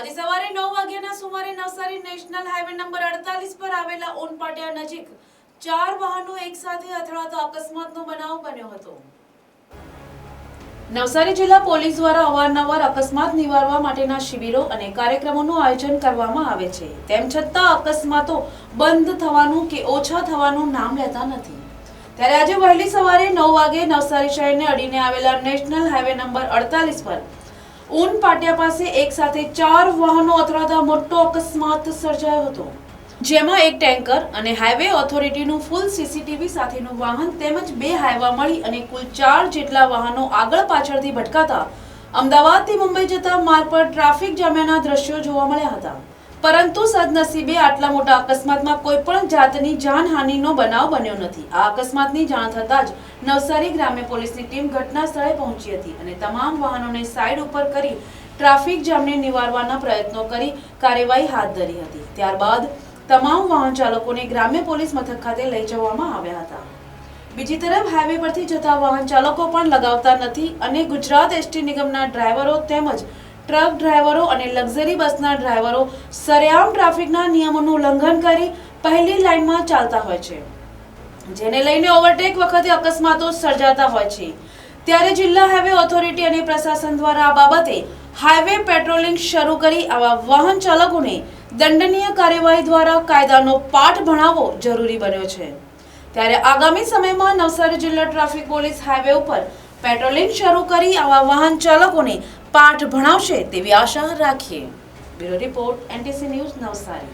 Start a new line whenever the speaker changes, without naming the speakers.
આજે સવારે નવ વાગ્યાના સુમારે નવસારી નેશનલ હાઈવે નંબર અડતાલીસ પર આવેલા ઓનપાટિયા નજીક ચાર વાહનો એકસાથે અથડાતો અકસ્માતનો બનાવ બન્યો હતો. નવસારી જિલ્લા પોલીસ દ્વારા અવારનવાર અકસ્માત નિવારવા માટેના શિબિરો અને કાર્યક્રમોનું આયોજન કરવામાં આવે છે. તેમ છતાં અકસ્માતો બંધ થવાનું કે ઓછા થવાનું નામ લેતા નથી. ત્યારે આજે વહેલી સવારે નવ વાગે નવસારી શહેરને અડીને આવેલા નેશનલ હાઈવે નંબર અડતાલીસ પર ઊન પાટિયા પાસે એક સાથે ચાર વાહનો અથડાતા મોટો અકસ્માત સર્જાયો હતો. જેમાં એક ટેન્કર અને હાઈવે ઓથોરિટીનું ફૂલ સીસીટીવી સાથેનું વાહન તેમજ બે હાઈવા મળી અને કુલ ચાર જેટલા વાહનો આગળ પાછળથી ભટકાતા અમદાવાદથી મુંબઈ જતા માર્ગ પર ટ્રાફિક જામ્યાના દ્રશ્યો જોવા મળ્યા હતા. પરંતુ સદનસીબે આટલા મોટા અકસ્માતમાં કોઈ પણ જાતની જાનહાનિનો બનાવ બન્યો નથી. આ અકસ્માતની જાણ થતાં જ નવસારી ગ્રામ્ય પોલીસની ટીમ ઘટના સ્થળે પહોંચી હતી અને તમામ વાહનોને સાઈડ ઉપર કરી ટ્રાફિક જામને નિવારવાના પ્રયત્નો કરી કાર્યવાહી હાથ ધરી હતી. ત્યારબાદ તમામ વાહન ચાલકોને ગ્રામ્ય પોલીસ મથક ખાતે લઈ જવામાં આવ્યા હતા. બીજી તરફ હાઈવે પરથી જતા વાહન ચાલકો પણ લગાવતા નથી અને ગુજરાત એસટી નિગમના ડ્રાઈવરો તેમજ ટ્રક ડ્રાઈવરો અને લક્ઝરી બસના ડ્રાઈવરો સરેઆમ ટ્રાફિકના નિયમોનું ઉલ્લંઘન કરી પહેલી લાઈનમાં ચાલતા હોય છે. જેને લઈને ઓવરટેક વખતે અકસ્માતો સર્જાતા હોય છે. ત્યારે જિલ્લા હાઈવે ઓથોરિટી અને પ્રશાસન દ્વારા આ બાબતે હાઈવે પેટ્રોલિંગ શરૂ કરી આવા વાહન ચાલકોને દંડનીય કાર્યવાહી દ્વારા કાયદાનો પાઠ ભણાવવો જરૂરી બન્યો છે. ત્યારે આગામી સમયમાં નવસારી જિલ્લા ટ્રાફિક પોલીસ હાઈવે ઉપર પેટ્રોલિંગ શરૂ કરી આવા વાહન ચાલકોને પાઠ ભણાવશે તેવી આશા રાખીએ. Bureau report NTC news Navsari.